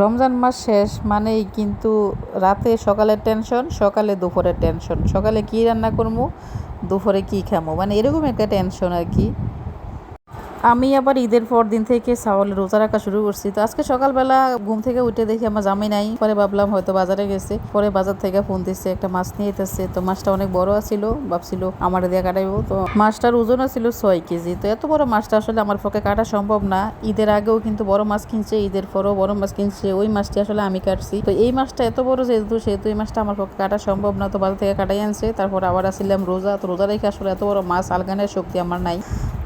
রমজান মাস শেষ মানেই কিন্তু রাতে সকালের টেনশন সকালে দুপুরের টেনশন সকালে কি রান্না করব দুপুরে কি খামো? মানে এরকম একটা টেনশন আর কি। আমি আবার ঈদের পর দিন থেকে চাওয়ালের রোজা রাখা শুরু করছি। তো আজকে সকালবেলা ঘুম থেকে উঠে দেখি আমার জামাই নাই। পরে ভাবলাম হয়তো বাজারে গেছে। পরে বাজার থেকে ফোন দিচ্ছে একটা মাছ নিয়ে এসেছে তো মাছটা অনেক বড় আছিল, ভাবছিল আমার দিয়ে কাটাইবো। তো মাছটার ওজন ছিল ছয় কেজি। তো এত বড় মাছটা আসলে আমার পক্ষে কাটা সম্ভব না। ঈদের আগেও কিন্তু বড় মাছ কিনছে, ঈদের পরও বড় মাছ কিনছে। ওই মাছটি আসলে আমি কাটছি। তো এই মাছটা এত বড় যেহেতু, সেহেতু এই মাছটা আমার পক্ষে কাটা সম্ভব না। তো বাজার থেকে কাটাই আনছে। তারপর আবার আসছিলাম রোজা। তো রোজা রেখে আসলে এত বড় মাছ আলগানের শক্তি আমার নাই।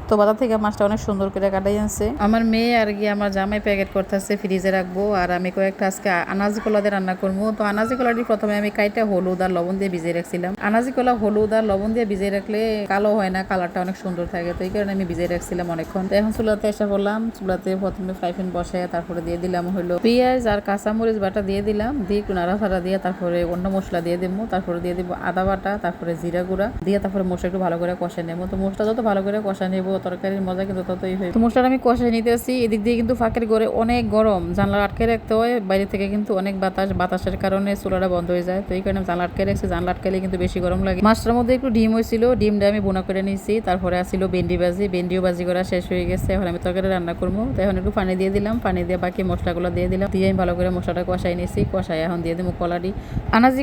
তো বাজার থেকে মাছটা অনেক সুন্দর করে কাটাই আনছে। আমার মেয়ে আর কি আমার জামাই প্যাকেট করতেছে, ফ্রিজে রাখব। আর আমি কয়েকটা আজকে আনাজি কলা দিয়ে রান্না করব। তো আনাজি কলাটি প্রথমে আমি কাইটা হলুদ আর লবণ দিয়ে ভিজিয়ে রাখছিলাম। আনাজি কলা হলুদ আর লবণ দিয়ে ভিজিয়ে রাখলে কালো হয় না, কালারটা অনেক সুন্দর থাকে। তো এই কারণে আমি ভিজিয়ে রাখছিলাম অনেকক্ষণ। তো এখন চুলাতে এসে বললাম চুলাতে প্রথমে ফ্রাই প্যান বসায়, তারপরে দিয়ে দিলাম হলো পেঁয়াজ আর কাঁচামরিচ বাটা দিয়ে দিলাম। দিয়ে একটু নাড়াচাড়া দিয়ে তারপরে অন্য মশলা দিয়ে দেবো। তারপরে দিয়ে দিব আদা বাটা, তারপরে জিরা গুঁড়া। দিয়ে তারপরে মশলা একটু ভালো করে কষা নেব। তো মশলা যত ভালো করে কষা নেব তরকারির মজা কিন্তু ততই হয় তো মশলাটা আমি কষাই নিতেছি। এদিক দিয়ে কিন্তু ফাঁকের ঘরে অনেক গরম। জানলা আটকে রাখতে হয়। বাইরে থেকে কিন্তু অনেক বাতাস। বাতাসের কারণে চুলাটা বন্ধ হয়ে যায়। তো এই কারণে জানলা আটকে রাখছি। জানলা আটকালে কিন্তু বেশি গরম লাগে। মাছটার মধ্যে একটু ডিম হয়েছিল। ডিমটা আমি বোনা করে নিয়েছি। তারপরে আসছিল ভেন্ডি ভাজি। ভেন্ডিও ভাজি করা শেষ হয়ে গেছে। এখন আমি তরকারি রান্না করব। তো এখন একটু পানি দিয়ে দিলাম। পানি দিয়ে বাকি মশলাগুলো দিয়ে দিলাম। দিয়ে আমি ভালো করে মশলাটা কষাই নিয়েছি। কষাই এখন দিয়ে দেবো কলাডি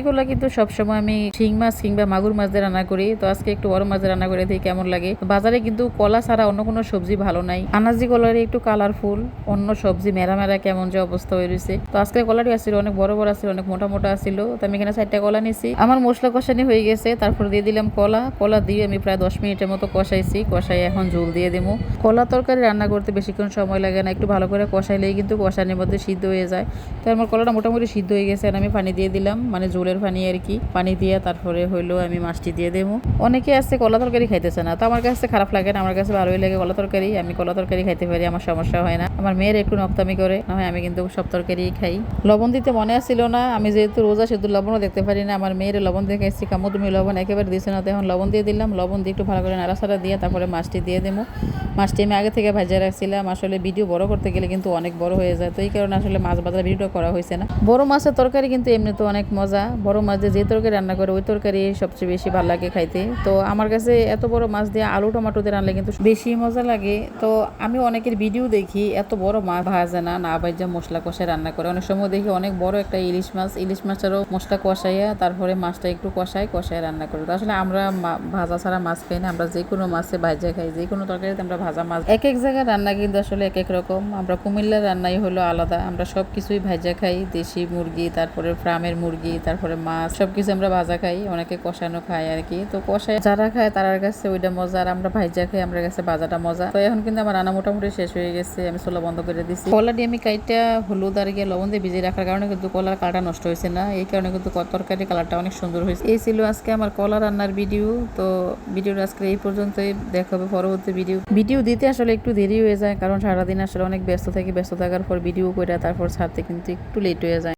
কলা কিন্তু সবসময় আমি শিং মাছ কিংবা মাগুর মাছ দিয়ে রান্না করি। তো আজকে একটু বড় মাছ দিয়ে রান্না করে দিই কেমন লাগে। বাজারে কিন্তু কলা ছাড়া অন্য কোনো সবজি ভালো নাই। আনাজি কলার একটু কালারফুল অন্য সবজি মেরা মেরা কেমন যে অবস্থা হয়ে রয়েছে। তো আজকে কলাটি আসছিল অনেক বড় বড় আসছিল অনেক মোটা মোটা আসছিল তো আমি এখানে চারটা কলা নিছি। আমার মশলা কষানি হয়ে গেছে, তারপর দিয়ে দিলাম কলা। কলা দিয়ে আমি প্রায় দশ মিনিটের মতো কষাইছি, কষাই এখন ঝোল দিয়ে দেবো। কলা তরকারি রান্না করতে বেশিক্ষণ সময় লাগে না, একটু ভালো করে কষাইলেই কিন্তু কষানির মধ্যে সিদ্ধ হয়ে যায়। তো আমার কলাটা মোটামুটি সিদ্ধ হয়ে গেছে, আর আমি পানি দিয়ে দিলাম মানে ঝোলের পানি আর কি। পানি দিয়ে তারপরে হইল আমি মাছটি দিয়ে দেবো। অনেকে আছে কলা তরকারি খাইতেছে না, তো আমার কাছে খারাপ লাগে না, আমার কাছে ভালোই লাগে কলা তরকারি, আমি কলা তরকারি খাইতে পারি, আমার সমস্যা হয় না। আমার মেয়ের একটু নক্তামি করে, না হয় আমি কিন্তু সব তরকারি খাই। লবণ দিতে মনে আসছিল না, আমি যেহেতু রোজা, সেহেতু লবণও দেখতে পারি না। আমার মেয়ের লবণ দিয়ে খাইছি, কামো তুমি লবণ একেবারে দিছে না, তো এখন লবণ দিয়ে দিলাম। লবণ দিয়ে একটু ভালো করে নাড়াচাড়া দিয়ে তারপরে মাছটি দিয়ে দেবো। মাছটি আমি আগে থেকে ভাজিয়ে রাখছিলাম। আসলে ভিডিও বড় করতে গেলে কিন্তু অনেক বড় হয়ে যায়, তো এই কারণে আসলে মাছ বাজার ভিডিও করা হয়েছে না। বড় মাছের তরকারি কিন্তু এমনি তো অনেক মজা। বড় মাছ দিয়ে যে তরকারি রান্না করে, ওই তরকারি সবচেয়ে বেশি ভালো লাগে খাইতে। তো আমার কাছে এত বড় মাছ দিয়ে আলু, টমেটো দিয়ে রান্নালে কিন্তু বেশি মজা লাগে। তো আমি অনেকের ভিডিও দেখি, এত বড় মাছ ভাজে না না ভাজা মশলা কষায় রান্না করে। অনেক সময় দেখি অনেক বড় একটা ইলিশ মাছ, ইলিশ মাছেরও মশলা কষাইয়া তারপরে মাছটা একটু কষাই কষায় রান্না করি। তো আসলে আমরা মা- ভাজা ছাড়া মাছ খাই না। আমরা যে কোনো মাছে ভাজা খাই যে কোনো তরকারিতে আমরা ভাজা মাছ এক এক জায়গায় রান্না কিন্তু আসলে এক এক রকম। আমরা কুমিল্লার রান্নাই হলো আলাদা। আমরা সব কিছুই ভাজা খাই। দেশি মুরগি, তারপরে ফার্মের মুরগি, তারপরে মাছ সব কিছু আমরা ভাজা খাই। অনেকে কষানো খাই আর কি তো কষায় যারা খায় তার কাছে ওইটা মজা। আর আমরা ভাজা খাই, আমরা কাছে ভাজাটা মজা। তো এখন কিন্তু আমার রান্না মোটামুটি শেষ হয়ে গেছে, আমি চোলা বন্ধ করে দিছি। দিয়ে আমি কাইটা হলুদ আর গিয়ে লবণ দিয়ে ভিজিয়ে রাখার কারণে কিন্তু কলার কালারটা নষ্ট হয়েছে না, এই কারণে কিন্তু তরকারি কালারটা অনেক সুন্দর হয়েছে। এই ছিল আজকে আমার কলা রান্নার ভিডিও, তো ভিডিওটা আজকে এই পর্যন্তই। দেখা হবে পরবর্তী ভিডিও। ভিডিও দিতে আসলে একটু দেরি হয়ে যায়, কারণ সারাদিন আসলে অনেক ব্যস্ত থাকি, ব্যস্ত থাকার পর ভিডিও করে তারপর ছাড়তে কিন্তু একটু লেট হয়ে যায়।